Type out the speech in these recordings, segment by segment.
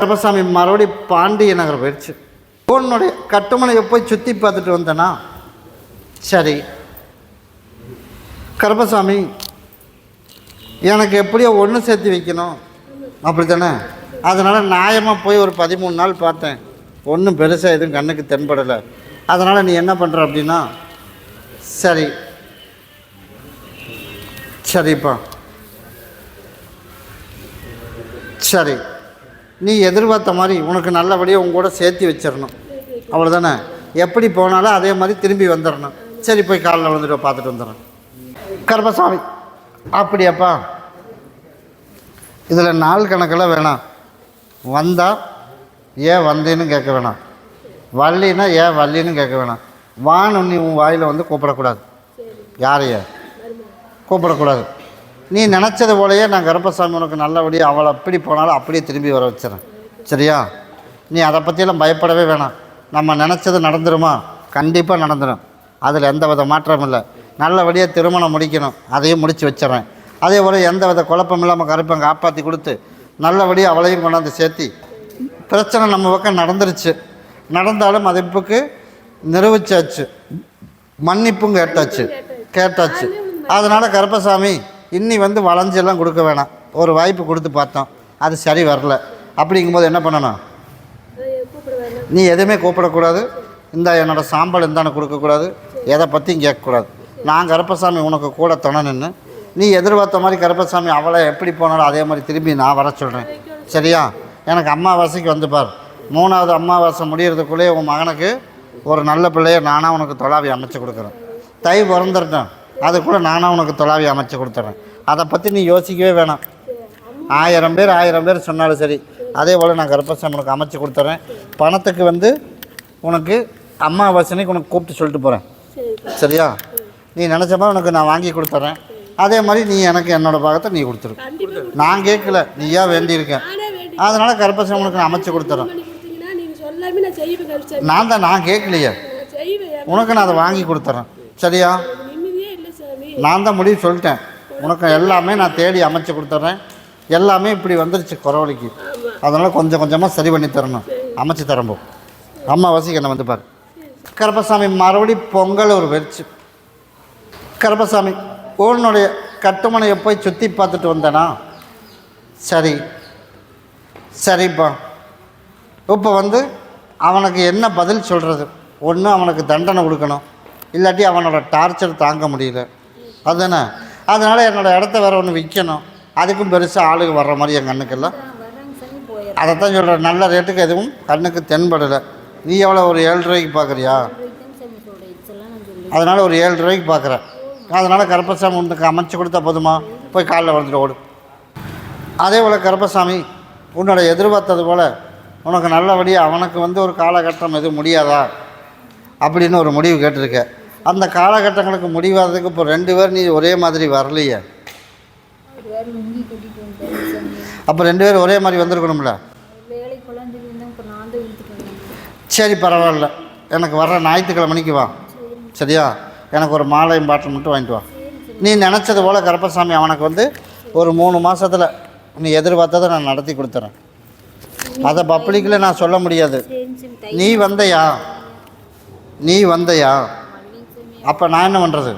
கருப்பசாமி மறுபடி பாண்டிய நகர் போயிடுச்சு. உன்னுடைய கட்டுமனையை போய் சுற்றி பார்த்துட்டு வந்தேனா? சரி. கருப்பசாமி எனக்கு எப்படியோ ஒன்று சேர்த்து வைக்கணும். அப்படி தானே அதனால் நியாயமாக போய் ஒரு பதிமூணு நாள் பார்த்தேன். ஒன்றும் பெருசாக எதுவும் கண்ணுக்கு தென்படலை. அதனால் நீ என்ன பண்ணுற அப்படின்னா சரி. சரிப்பா. சரி. நீ எதிர்பார்த்த மாதிரி உனக்கு நல்லபடியாக உங்க கூட சேர்த்து வச்சிடணும். அவ்வளோதானே எப்படி போனாலும் அதே மாதிரி திரும்பி வந்துடணும். சரி போய் காலைல வந்துட்டு பார்த்துட்டு வந்துடுறேன். கர்மசாமி அப்படியாப்பா? இதில் நாள் கணக்கெல்லாம் வேணாம். வந்தால் ஏன் வந்தேன்னு கேட்க வேணாம். வள்ளினா ஏன் வள்ளின்னு கேட்க வேணாம். வான்னு நீ உன் வாயில் வந்து கூப்பிடக்கூடாது. யாரைய? கூப்பிடக்கூடாது. நீ நினச்சது போலயே நான் கருப்பசாமி உனக்கு நல்லபடியாக அவளை அப்படி போனாலும் அப்படியே திரும்பி வர வச்சிடறேன். சரியா? நீ அதை பற்றியெல்லாம் பயப்படவே வேணாம். நம்ம நினச்சது நடந்துருமா? கண்டிப்பாக நடந்துடும் அதில் எந்த வித மாற்றமும் இல்லை. நல்லபடியாக திருமணம் முடிக்கணும். அதையும் முடித்து வச்சிடறேன். அதே போல் எந்த வித குழப்பம் இல்லாமல் கருப்பை காப்பாற்றி கொடுத்து நல்லபடியாக அவளையும் கொண்டாந்து சேர்த்தி பிரச்சனை நம்ம பக்கம் நடந்துருச்சு. நடந்தாலும் மதிப்புக்கு நிரூபிச்சாச்சு. மன்னிப்பும் கேட்டாச்சு. கேட்டாச்சு. அதனால் கருப்பசாமி இன்னி வந்து வளைஞ்செல்லாம் கொடுக்க வேணாம். ஒரு வாய்ப்பு கொடுத்து பார்த்தோம். அது சரி வரல. அப்படிங்கும்போது என்ன பண்ணணும்? நீ எதுவுமே கூப்பிடக்கூடாது. இந்த என்னோட சாம்பல் இந்தான கொடுக்கக்கூடாது. எதை பற்றியும் கேட்கக்கூடாது. நான் கருப்பசாமி உனக்கு கூட துணை நின்று நீ எதிர்பார்த்த மாதிரி கருப்பசாமி அவளை எப்படி போனாலும் அதே மாதிரி திரும்பி நான் வர சொல்கிறேன் சரியா? எனக்கு அம்மாவாசைக்கு வந்து பார். மூணாவது அம்மாவாசை முடிகிறதுக்குள்ளேயே உன் மகனுக்கு ஒரு நல்ல பிள்ளைய நானாக உனக்கு தொலாவி அமைச்சு கொடுக்குறேன். தை பிறந்துருட்டேன் அதுக்குள்ளே நானாக உனக்கு தொலாவி அமைச்சு கொடுத்துட்றேன் அதை பற்றி நீ யோசிக்கவே வேணாம். ஆயிரம் பேர் ஆயிரம் பேர் சொன்னாலும் சரி. அதே போல் நான் கர்ப்பசாமி உனக்கு அமைச்சு கொடுத்துட்றேன் பணத்துக்கு வந்து உனக்கு அம்மாவாசனைக்கு உனக்கு கூப்பிட்டு சொல்லிட்டு போகிறேன் சரியா? நீ நினச்ச மாதிரி உனக்கு நான் வாங்கி கொடுத்துட்றேன் அதே மாதிரி நீ எனக்கு என்னோடய பாகத்தை நீ கொடுத்துரு. நான் கேட்கல. நீயா வேண்டியிருக்கேன் அதனால் கர்ப்பசாமி உனக்கு நான் அமைச்சு கொடுத்துட்றேன் நான் தான் நான் கேட்கலையே. உனக்கு நான் அதை வாங்கி கொடுத்துட்றேன் சரியா? நான் தான் முடிவு சொல்லிட்டேன். உனக்கு எல்லாமே நான் தேடி அமைச்சு கொடுத்துட்றேன் எல்லாமே இப்படி வந்துருச்சு குறவழிக்கு. அதனால் கொஞ்சம் கொஞ்சமாக சரி பண்ணி தரணும். அமைச்சு தரம்போ அம்மாவாசைக்கு என்ன வந்து பாரு. கருப்பசாமி மறுபடி பொங்கல் ஒரு வெறிச்சு. கருப்பசாமி ஊனுடைய கட்டுமனையை போய் சுற்றி பார்த்துட்டு வந்தேனா? சரி. சரிப்பா. இப்போ வந்து அவனுக்கு என்ன பதில் சொல்கிறது ஒன்று அவனுக்கு தண்டனை கொடுக்கணும். இல்லாட்டி அவனோட டார்ச்சர் தாங்க முடியல. அதுதானே? அதனால் என்னோட இடத்த வேறு ஒன்று விற்கணும் அதுக்கும் பெருசாக ஆளுங்க வர்ற மாதிரி என் கண்ணுக்கெல்லாம் அதைத்தான் சொல்கிறேன் நல்ல ரேட்டுக்கு எதுவும் கண்ணுக்கு தென்படலை. நீ எவ்வளோ ஒரு ஏழு ரூபாய்க்கு பார்க்குறியா? அதனால் ஒரு ஏழு ரூபாய்க்கு பார்க்குறேன். அதனால் கருப்பசாமி உனக்கு அமைச்சு கொடுத்தா போதுமா? போய் காலைல வந்துட்டு ஓடு. அதே போல் கருப்பசாமி உன்னோட எதிர்பார்த்தது போல் உனக்கு நல்லபடியாக அவனுக்கு வந்து ஒரு காலகட்டம் எதுவும் முடியாதா? அப்படின்னு ஒரு முடிவு கேட்டிருக்கேன் அந்த காலகட்டங்களுக்கு முடிவாததுக்கு இப்போ ரெண்டு பேர் நீ ஒரே மாதிரி வரலையே. அப்போ ரெண்டு பேரும் ஒரே மாதிரி வந்திருக்கணும்ல? சரி பரவாயில்ல. எனக்கு வர்ற ஞாயிற்றுக்கிழமைக்கு வா. சரியா? எனக்கு ஒரு மாலையும் பாட்டில் மட்டும் வாங்கிட்டு வா. நீ நினச்சது போல் கருப்பசாமி அவனுக்கு வந்து ஒரு மூணு மாதத்தில் நீ எதிர்பார்த்ததை நான் நடத்தி கொடுத்துறேன். அதை பப்ளிக்கில் நான் சொல்ல முடியாது. நீ வந்தையா? நீ வந்தையா? அப்போ நான் என்ன பண்ணுறது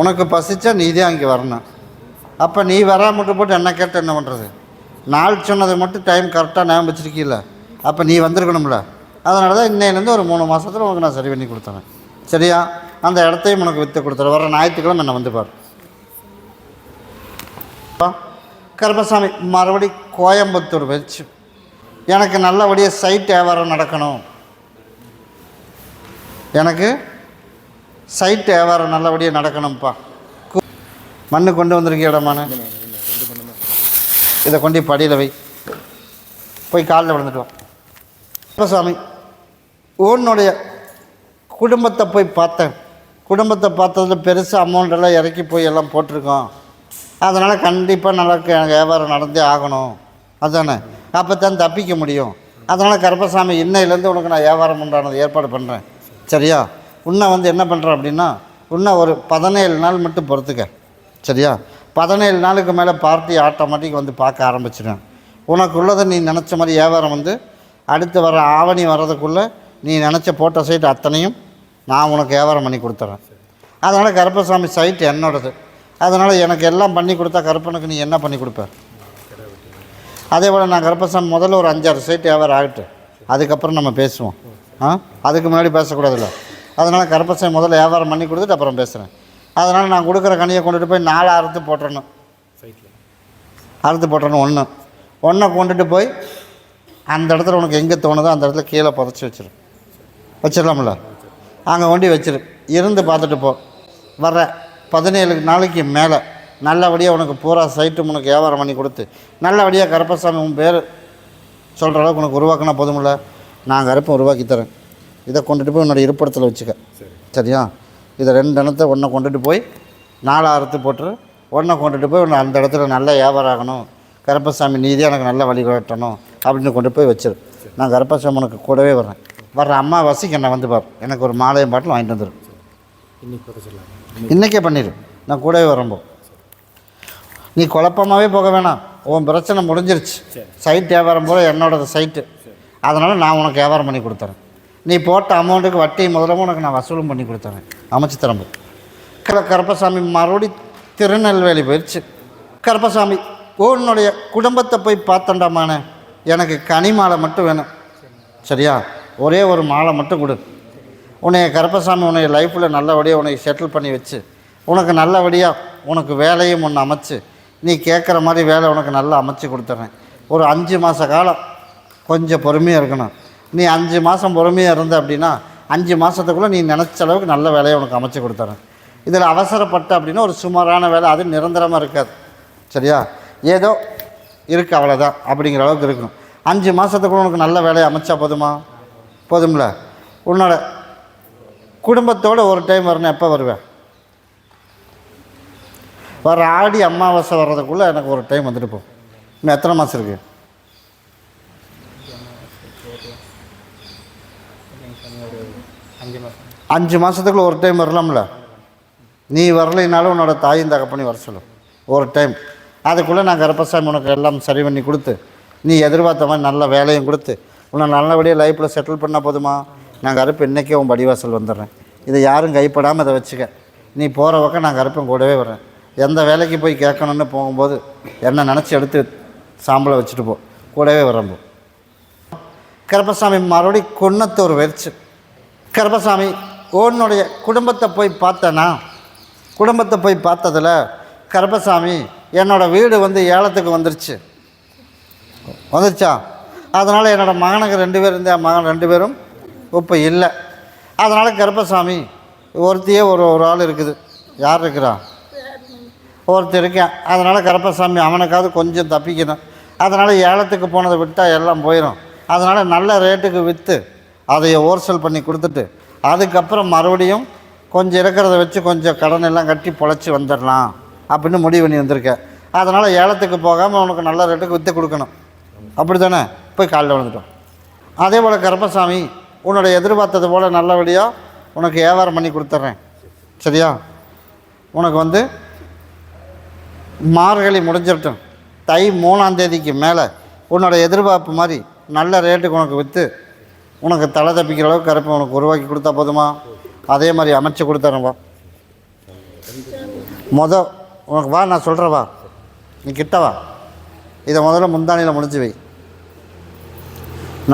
உனக்கு பசிச்சா நீ தான் அங்கே வரணும். அப்போ நீ வராமட்டு போட்டு என்ன கேட்ட என்ன பண்ணுறது நாள் சொன்னதை மட்டும் டைம் கரெக்டாக ஞாபகம் வச்சிருக்கீல்ல? அப்போ நீ வந்திருக்கணும்ல? அதனால தான் இன்னையிலேருந்து ஒரு மூணு மாதத்தில் உனக்கு நான் சரி பண்ணி கொடுத்துறேன். சரியா? அந்த இடத்தையும் உனக்கு விற்று கொடுத்துறேன். வர ஞாயிற்றுக்கிழமை என்னை வந்து பாரு. கருமசாமி கருப்பசாமி மறுபடி கோயம்புத்தூர் வச்சு எனக்கு நல்லபடியாக சைட் வியாபாரம் நடக்கணும். எனக்கு சைட் வியாபாரம் நல்லபடியாக நடக்கணும்ப்பா மண்ணு கொண்டு வந்திருக்கியடமான இதை கொண்டு படியில் வை. போய் காலில் விழுந்துட்டு வா. கருப்பசாமி உன்னுடைய குடும்பத்தை போய் பார்த்தேன். குடும்பத்தை பார்த்ததில் பெருசாக அமௌண்ட் எல்லாம் இறக்கி போய் எல்லாம் போட்டிருக்கோம். அதனால் கண்டிப்பாக நல்லா எனக்கு வியாபாரம் நடந்தே ஆகணும். அதானே? அப்போ தான் தப்பிக்க முடியும். அதனால் கருப்பசாமி இன்னையிலேருந்து உனக்கு நான் வியாபாரம் உண்டானது ஏற்பாடு பண்ணுறேன் சரியா? உன்னை வந்து என்ன பண்ணுற அப்படின்னா இன்னும் ஒரு பதினேழு நாள் மட்டும் பொறுத்துக்க. சரியா? பதினேழு நாளுக்கு மேலே பார்ட்டி ஆட்டோமேட்டிக் வந்து பார்க்க ஆரம்பிச்சிடுவேன் உனக்குள்ளதை நீ நினச்ச மாதிரி வியாபாரம் வந்து அடுத்து வர ஆவணி வர்றதுக்குள்ளே நீ நினச்ச போட்ட சைட் அத்தனையும் நான் உனக்கு வியாபாரம் பண்ணி கொடுத்துட்றேன் அதனால் கருப்பசாமி சைட் என்னோடது. அதனால் எனக்கு எல்லாம் பண்ணி கொடுத்தா கருப்பனுக்கு நீ என்ன பண்ணி கொடுப்ப? அதே போல் நான் கருப்பசாமி முதல்ல ஒரு அஞ்சாறு சைட் வியாபாரம் ஆகிட்டு அதுக்கப்புறம் நம்ம பேசுவோம். ஆ? அதுக்கு முன்னாடி பேசக்கூடாதுல்ல? அதனால் கருப்பசாமி முதல்ல வியாபாரம் பண்ணி கொடுத்துட்டு அப்புறம் பேசுகிறேன் அதனால் நான் கொடுக்குற கனியை கொண்டுட்டு போய் நாலு அறுத்து போட்டுறணும். அறுத்து போட்டுறணும் ஒன்று ஒன்றை கொண்டுட்டு போய் அந்த இடத்துல உனக்கு எங்கே தோணுதோ அந்த இடத்துல கீழே புதைச்சி வச்சிரு. வச்சிடலாம்ல? அங்கே கொண்டு வச்சிரு. இருந்து பார்த்துட்டு போ. வர்ற பதினேழு நாளைக்கு மேலே நல்லபடியாக உனக்கு பூரா சைட்டும் உனக்கு வியாபாரம் பண்ணி கொடுத்து நல்லபடியாக கருப்பசாமி உன் பேர் சொல்கிற அளவுக்கு உனக்கு உருவாக்கினா போதுமில்ல நான் கருப்பை உருவாக்கி தரேன். இதை கொண்டுட்டு போய் உன்னோட இருப்பிடத்தில் வச்சுக்க. சரியா? இதை ரெண்டு இடத்த ஒன்றை கொண்டுட்டு போய் நாலு அறுத்து போட்டுரு. ஒன்றை கொண்டுட்டு போய் உன்னை அந்த இடத்துல நல்ல வியாபாரம் ஆகணும். கருப்பசாமி நீதி எனக்கு நல்ல வழி காட்டணும் அப்படின்னு கொண்டு போய் வச்சிரு. நான் கருப்பசாமி உனக்கு கூடவே வர்றேன். வர்ற அம்மா வசிக்கு என்னை வந்து பார். எனக்கு ஒரு மாலையும் பாட்டில் வாங்கிட்டு வந்துடும் இன்றைக்கே பண்ணிடு நான் கூடவே வரம்போ நீ குழப்பமாகவே போக வேணாம். உன் பிரச்சனை முடிஞ்சிருச்சு. சைட் வியாபாரம் போல என்னோடது சைட்டு. அதனால் நான் உனக்கு வியாபாரம் பண்ணி கொடுத்துறேன். நீ போட்ட அமௌண்ட்டுக்கு வட்டி முதலமும் உனக்கு நான் வசூலும் பண்ணி கொடுத்தேன் அமைச்சு தரம்பு கருப்பசாமி மறுபடி திருநெல்வேலி போயிடுச்சு கருப்பசாமி உன்னுடைய குடும்பத்தை போய் பார்த்தண்டாமானே எனக்கு கனி மாலை மட்டும் வேணும். சரியா? ஒரே ஒரு மாலை மட்டும் கொடு. உன்னைய கருப்பசாமி உன்னைய லைஃப்பில் நல்லபடியாக உன்னை செட்டில் பண்ணி வச்சு உனக்கு நல்லபடியாக உனக்கு வேலையும் ஒன்று அமைச்சு நீ கேட்குற மாதிரி வேலை உனக்கு நல்லா அமைச்சு கொடுத்துட்றேன் ஒரு அஞ்சு மாத காலம் கொஞ்சம் பொறுமையாக இருக்கணும். நீ அஞ்சு மாதம் பொறுமையாக இருந்த அப்படின்னா அஞ்சு மாதத்துக்குள்ளே நீ நினச்ச அளவுக்கு நல்ல வேலையை உனக்கு அமைச்சு கொடுத்துறேன். இதில் அவசரப்பட்ட அப்படின்னா ஒரு சுமாரான வேலை அது நிரந்தரமாக இருக்காது. சரியா? ஏதோ இருக்கு அவ்வளோதான் அப்படிங்கிற அளவுக்கு இருக்கணும். அஞ்சு மாதத்துக்குள்ள உனக்கு நல்ல வேலையை அமைச்சா போதுமா? போதும்ல. உன்னோட குடும்பத்தோடு ஒரு டைம் வரணும் எப்போ வருவேன்? வர ஆடி அமாவாசை வர்றதுக்குள்ளே எனக்கு ஒரு டைம் வந்துட்டு போகும். இன்னும் எத்தனை மாதம் இருக்குது அஞ்சு மாதத்துக்குள்ள ஒரு டைம் வரலாம்ல. நீ வரலைனாலும் உன்னோட தாயும் தகப்பனையும் வர சொல்லு ஒரு டைம் அதுக்குள்ளே நான் கருப்பசாமி உனக்கு எல்லாம் சரி பண்ணி கொடுத்து நீ எதிர்பார்த்த மாதிரி நல்ல வேலையும் கொடுத்து உன்னை நல்லபடியாக லைஃப்பில் செட்டில் பண்ணால் போதுமா? நான் கருப்பு இன்றைக்கே உன் படிவாசல் வந்துடுறேன். இதை யாரும் கைப்படாமல் இதை வச்சுக்க. நீ போகிற பக்கம் நான் கருப்பன் கூடவே வரேன் எந்த வேலைக்கு போய் கேட்கணுன்னு போகும்போது என்ன நினச்சி எடுத்து சாம்பலை வச்சுட்டு போ. கூடவே வரம்போ கருப்பசாமி மறுபடி குன்னத்தூர் வெறிச்சு. கருப்பசாமி உன்னுடைய குடும்பத்தை போய் பார்த்தேனா? குடும்பத்தை போய் பார்த்ததில் கருப்பசாமி என்னோடய வீடு வந்து ஏலத்துக்கு வந்துருச்சு. வந்துருச்சா? அதனால் என்னோடய மகனுக்கு ரெண்டு பேர் இருந்த மகன் ரெண்டு பேரும் இப்போ இல்லை. அதனால் கருப்பசாமி ஒருத்தியே ஒரு ஒரு ஆள் இருக்குது. யார் இருக்கிறா? ஒருத்தர் இருக்கேன். அதனால் கருப்பசாமி அவனுக்காவது கொஞ்சம் தப்பிக்கணும். அதனால் ஏலத்துக்கு போனதை விட்டால் எல்லாம் போயிடும் அதனால் நல்ல ரேட்டுக்கு விற்று அதை ஹோல்சேல் பண்ணி கொடுத்துட்டு அதுக்கப்புறம் மறுபடியும் கொஞ்சம் இருக்கிறத வச்சு கொஞ்சம் கடன் எல்லாம் கட்டி பொழைச்சி வந்துடலாம் அப்படின்னு முடிவு பண்ணி வந்திருக்கேன் அதனால் ஏலத்துக்கு போகாமல் உனக்கு நல்ல ரேட்டுக்கு விற்று கொடுக்கணும். அப்படி தானே போய் காலில் விழுந்துட்டோம். அதே போல் கருப்பசாமி உன்னோட எதிர்பார்த்தது போல் நல்லபடியாக உனக்கு வியாபாரம் பண்ணி கொடுத்துட்றேன் சரியா? உனக்கு வந்து மார்கழி முடிஞ்சிடட்டும் தை மூணாந்தேதிக்கு மேலே உன்னோட எதிர்பார்ப்பு மாதிரி நல்ல ரேட்டுக்கு உனக்கு விற்று உனக்கு தலை தப்பிக்கிற அளவுக்கு கருப்பை உனக்கு உருவாக்கி கொடுத்தா போதுமா? அதே மாதிரி அமைச்சு கொடுத்துறேன் வா மொத உனக்கு வா நான் சொல்கிறேன் வா. நீ கிட்ட வா. இதை முதல்ல முந்தானியில் முடிஞ்சு வை.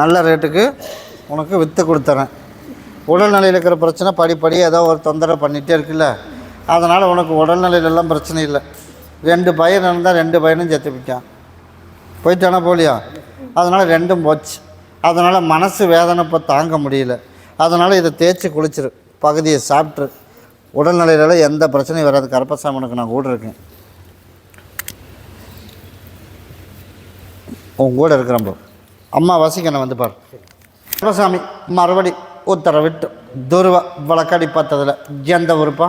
நல்ல ரேட்டுக்கு உனக்கு விற்று கொடுத்துறேன். உடல்நிலையில் இருக்கிற பிரச்சனை படிப்படி ஏதோ ஒரு தொந்தரவு பண்ணிகிட்டே இருக்குல்ல? அதனால் உனக்கு உடல்நிலையிலெல்லாம் பிரச்சனை இல்லை. ரெண்டு பையன் இருந்தால் ரெண்டு பையனும் செத்து போயிட்டானா போலியா? அதனால் ரெண்டும் போச்சு. அதனால் மனசு வேதனை இப்போ தாங்க முடியல. அதனால் இதை தேய்ச்சி குளிச்சிரு பகுதியை சாப்பிட்ரு. உடல்நிலையில எந்த பிரச்சனையும் வராது. கருப்பசாமனுக்கு நான் கூட இருக்கேன். உன் கூட இருக்கிறேன் ப்ரோ. அம்மா வசிக்கணும் வந்து பாரு. கருப்பசாமி மறுபடி உத்தரவிட்டு துருவ வழக்காடி பார்த்ததில் எந்த உறுப்பா?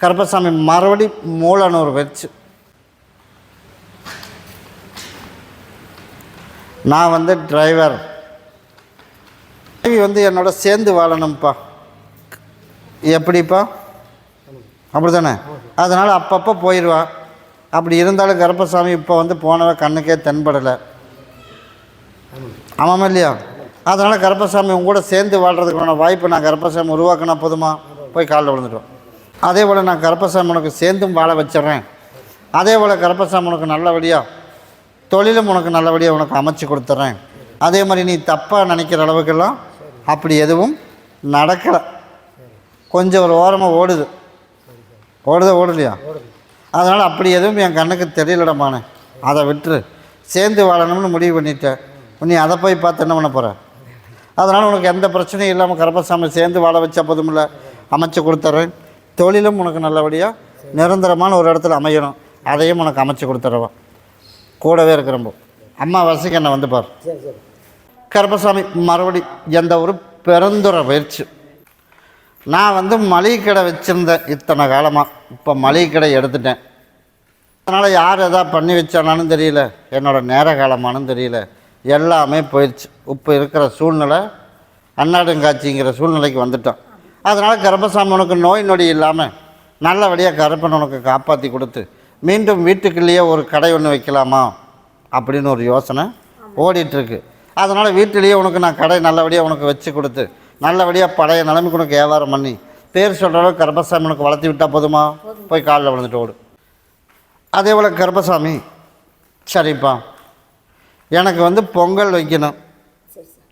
கருப்பசாமி மறுபடி மூலனூர் வச்சு. நான் வந்து டிரைவர் மனைவி வந்து என்னோட சேர்ந்து வாழணும்ப்பா. எப்படிப்பா? அப்படி தானே அதனால் அப்பப்போ போயிடுவா அப்படி இருந்தாலும் கருப்பசாமி இப்போ வந்து போனவ கண்ணுக்கே தென்படலை. ஆமாம் இல்லையா? அதனால் கருப்பசாமி உங்க கூட சேர்ந்து வாழ்கிறதுக்கான வாய்ப்பு நான் கருப்பசாமி உருவாக்கினா போதுமா? போய் காலில் விழுந்துட்டோம் அதே போல் நான் கருப்பசாமி உனக்கு சேர்ந்தும் வாழ வச்சிடுறேன். அதே போல் கருப்பசாமி உனக்கு நல்லபடியாக தொழிலும் உனக்கு நல்லபடியாக உனக்கு அமைச்சு கொடுத்துட்றேன். அதே மாதிரி நீ தப்பாக நினைக்கிற அளவுக்கெல்லாம் அப்படி எதுவும் நடக்கலை. கொஞ்சம் ஒரு ஓரமாக ஓடுது. ஓடுதா ஓடலையா? அதனால் அப்படி எதுவும் என் கண்ணுக்கு தெரியலடமானே அதை விட்டுரு. சேர்ந்து வாழணும்னு முடிவு பண்ணிட்டேன். நீ அதை போய் பார்த்து என்ன பண்ண போகிற அதனால் உனக்கு எந்த பிரச்சனையும் இல்லாமல் கருப்பசாமி சேர்ந்து வாழ வச்சா போதுமில்ல அமைச்சு கொடுத்துட்றேன் தொழிலும் உனக்கு நல்லபடியாக நிரந்தரமான ஒரு இடத்துல அமையணும். அதையும் உனக்கு அமைச்சு கொடுத்துட்றவன் கூடவே இருக்கிறப்போ அம்மா. வசிக்க என்ன வந்து பார். கருப்பசாமி மறுபடி எந்த ஒரு பிறந்துற பயிற்சி. நான் வந்து மளிகை கடை வச்சுருந்தேன் இத்தனை காலமாக இப்போ மளிகை கடை எடுத்துட்டேன். அதனால் யார் எதா பண்ணி வச்சானாலும் தெரியல. என்னோடய நேர காலமானும் தெரியல. எல்லாமே போயிடுச்சு இப்போ இருக்கிற சூழ்நிலை அன்னாடுங்காட்சிங்கிற சூழ்நிலைக்கு வந்துட்டோம். அதனால் கருப்பசாமி உனக்கு நோய் நொடி இல்லாமல் நல்லபடியாக கருப்பன் உனக்கு காப்பாற்றி கொடுத்து மீண்டும் வீட்டுக்குள்ளேயே ஒரு கடை ஒன்று வைக்கலாமா? அப்படின்னு ஒரு யோசனை ஓடிட்டுருக்கு அதனால் வீட்டிலேயே உனக்கு நான் கடை நல்லபடியாக உனக்கு வச்சு கொடுத்து நல்லபடியாக பழைய நிலைமைக்கு உனக்கு வியாபாரம் பண்ணி பேர் சொல்கிற அளவுக்கு கருப்பசாமி உனக்கு வளர்த்தி விட்டால் போதுமா? போய் காலில் விழுந்துட்டு ஓடு. அதே போல் கருப்பசாமி சரிப்பா. எனக்கு வந்து பொங்கல் வைக்கணும்.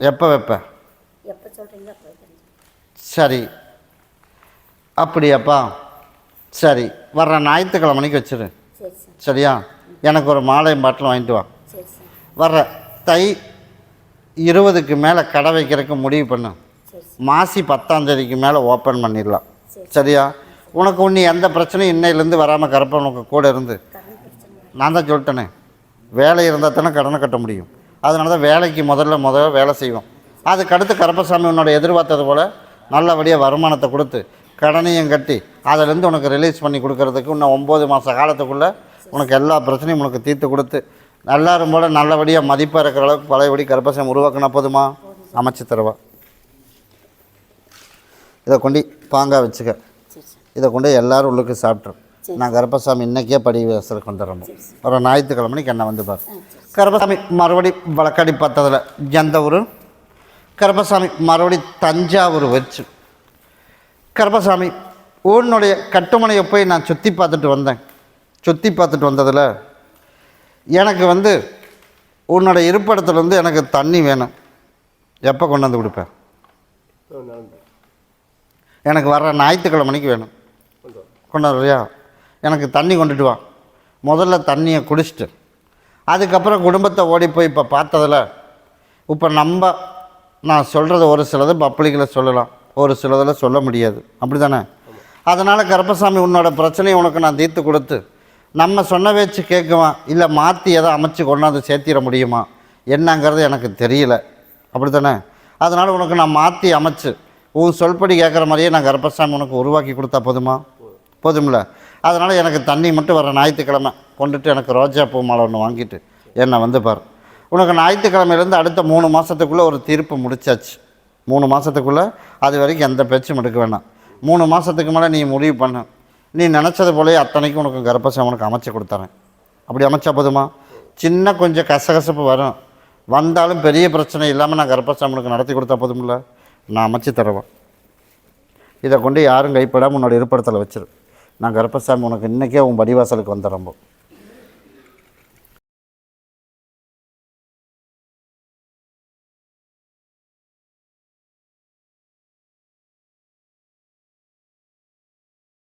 எப்போ வைப்பேன் சரி. அப்படியாப்பா. சரி. வர்ற ஞாயிற்றுக்கிழமைக்கு வச்சிரு. சரி சார். சரியா? எனக்கு ஒரு மாலை பாட்டில் வாங்கிட்டு வா. வர்ற தை இருபதுக்கு மேலே கடை வைக்கிறதுக்கு முடிவு பண்ணு. மாசி பத்தாம் தேதிக்கு மேலே ஓப்பன் பண்ணிடலாம். சரி. சரியா? உனக்கு ஒன்று எந்த பிரச்சனையும் இன்னையிலேருந்து வராமல் கரப்ப உனக்கு கூட இருந்து. நான் தான் சொல்லிட்டேனே. வேலை இருந்தால் தானே கடனை கட்ட முடியும். அதனால தான் வேலைக்கு முதல்ல முதல்ல வேலை செய்வோம். அதுக்கு அடுத்து கருப்பசாமி உன்னோட எதிர்பார்த்தது போல் நல்லபடியாக வருமானத்தை கொடுத்து கடனையும் கட்டி அதிலேருந்து உனக்கு ரிலீஸ் பண்ணி கொடுக்கறதுக்கு இன்னும் ஒம்பது மாத காலத்துக்குள்ளே உனக்கு எல்லா பிரச்சனையும் உனக்கு தீர்த்து கொடுத்து எல்லாரும் போல் நல்லபடியாக மதிப்பாக இருக்கிற அளவுக்கு பழையபடி கருப்பசாமி உருவாக்கினா போதுமா? அமைச்சு தருவா. இதை கொண்டு பாங்கா வச்சுக்க. இதை கொண்டு எல்லாரும் உள்ளுக்கு சாப்பிட்றோம் நான் கருப்பசாமி இன்னைக்கே படி வாசலுக்கு வந்துடுறோம் ஒரு ஞாயிற்றுக்கிழமைக்கு என்ன வந்து பாரு. கருப்பசாமி மறுபடி வழக்காடி பார்த்ததில் எந்த ஊர் கருப்பசாமி மறுபடி தஞ்சாவூர் வச்சு. கருப்பசாமி ஊனுடைய கட்டுமனையை போய் நான் சுற்றி பார்த்துட்டு வந்தேன். சுற்றி பார்த்துட்டு வந்ததில் எனக்கு வந்து உன்னோட இருப்பிடத்துல வந்து எனக்கு தண்ணி வேணும். எப்போ கொண்டாந்து கொடுப்பேன் எனக்கு வர ஞாயிற்றுக்கிழமைக்கு வேணும். கொண்டாடுறியா எனக்கு தண்ணி கொண்டுட்டு வா. முதல்ல தண்ணியை குடிச்சிட்டு அதுக்கப்புறம் குடும்பத்தை ஓடி போய் இப்போ பார்த்ததில் இப்போ நம்ம நான் சொல்கிறது ஒரு சிலது பப்ளிக்கில் சொல்லலாம். ஒரு சிலதில் சொல்ல முடியாது. அப்படி தானே அதனால் கருப்பசாமி உன்னோட பிரச்சனையை உனக்கு நான் தீர்த்து கொடுத்து நம்ம சொன்ன பேச்சு கேட்குவான் இல்லை மாற்றி எதை அமைச்சு கொண்டாந்து சேர்த்திட முடியுமா? என்னங்கிறது எனக்கு தெரியல. அப்படி தானே அதனால் உனக்கு நான் மாற்றி அமைச்சு உன் சொல்படி கேட்குற மாதிரியே நான் கர்ப்பசாமி உனக்கு உருவாக்கி கொடுத்தா போதுமா? போதும்ல. அதனால் எனக்கு தண்ணி மட்டும் வர ஞாயிற்றுக்கிழமை கொண்டுட்டு எனக்கு ரோஜா பூ மாலை ஒன்று வாங்கிட்டு என்னை வந்து பார். உனக்கு ஞாயிற்றுக்கிழமையிலேருந்து அடுத்த மூணு மாதத்துக்குள்ளே ஒரு தீர்ப்பு முடிச்சாச்சு. மூணு மாதத்துக்குள்ளே அது வரைக்கும் எந்த பேச்சும் எடுக்க வேணாம். மூணு மாதத்துக்கு மேலே நீ முடிவு பண்ண. நீ நினச்சது போலே அத்தனைக்கும் உனக்கு கர்ப்பசம் உனக்கு அமைச்சு கொடுத்துறேன். அப்படி அமைச்சா போதுமா? சின்ன கொஞ்சம் கசகசப்பு வரும். வந்தாலும் பெரிய பிரச்சனை இல்லாமல் நான் கர்ப்பசாமனுக்கு நடத்தி கொடுத்தா போதுமில்ல நான் அமைச்சு தருவேன். இதை கொண்டு யாரும் கைப்படாமல் உன்னோட இருப்பிடத்தில் வச்சிரு. நான் கர்ப்பசாமி உனக்கு இன்றைக்கே உன் படிவாசலுக்கு வந்துடுறோம்